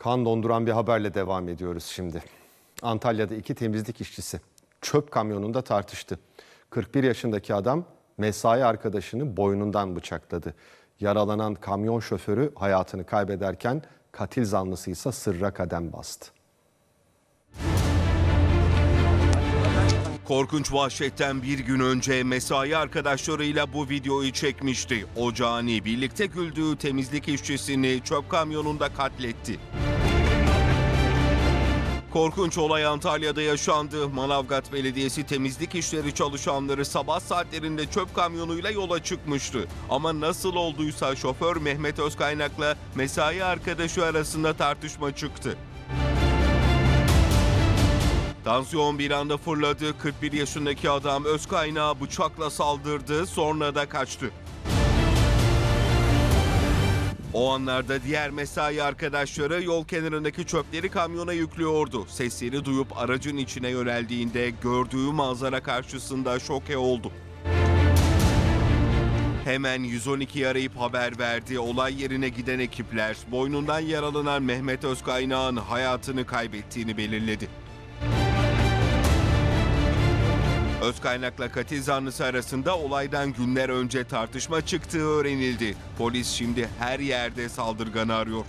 Kan donduran bir haberle devam ediyoruz şimdi. Antalya'da iki temizlik işçisi çöp kamyonunda tartıştı. 41 yaşındaki adam mesai arkadaşını boynundan bıçakladı. Yaralanan kamyon şoförü hayatını kaybederken katil zanlısı ise sırra kadem bastı. Korkunç vahşetten bir gün önce mesai arkadaşlarıyla bu videoyu çekmişti. Ocağını birlikte güldüğü temizlik işçisini çöp kamyonunda katletti. Korkunç olay Antalya'da yaşandı. Manavgat Belediyesi temizlik işleri çalışanları sabah saatlerinde çöp kamyonuyla yola çıkmıştı. Ama nasıl olduysa şoför Mehmet Özkaynak'la mesai arkadaşı arasında tartışma çıktı. Tansiyon bir anda fırladı. 41 yaşındaki adam öz kaynağı bıçakla saldırdı, sonra da kaçtı. O anlarda diğer mesai arkadaşları yol kenarındaki çöpleri kamyona yüklüyordu. Sesleri duyup aracın içine yöneldiğinde gördüğü manzara karşısında şoke oldu. Hemen 112'yi arayıp haber verdi. Olay yerine giden ekipler boynundan yaralanan Mehmet Özkaynağ'ın hayatını kaybettiğini belirledi. Özkaynak'la katil zanlısı arasında olaydan günler önce tartışma çıktığı öğrenildi. Polis şimdi her yerde saldırganı arıyor.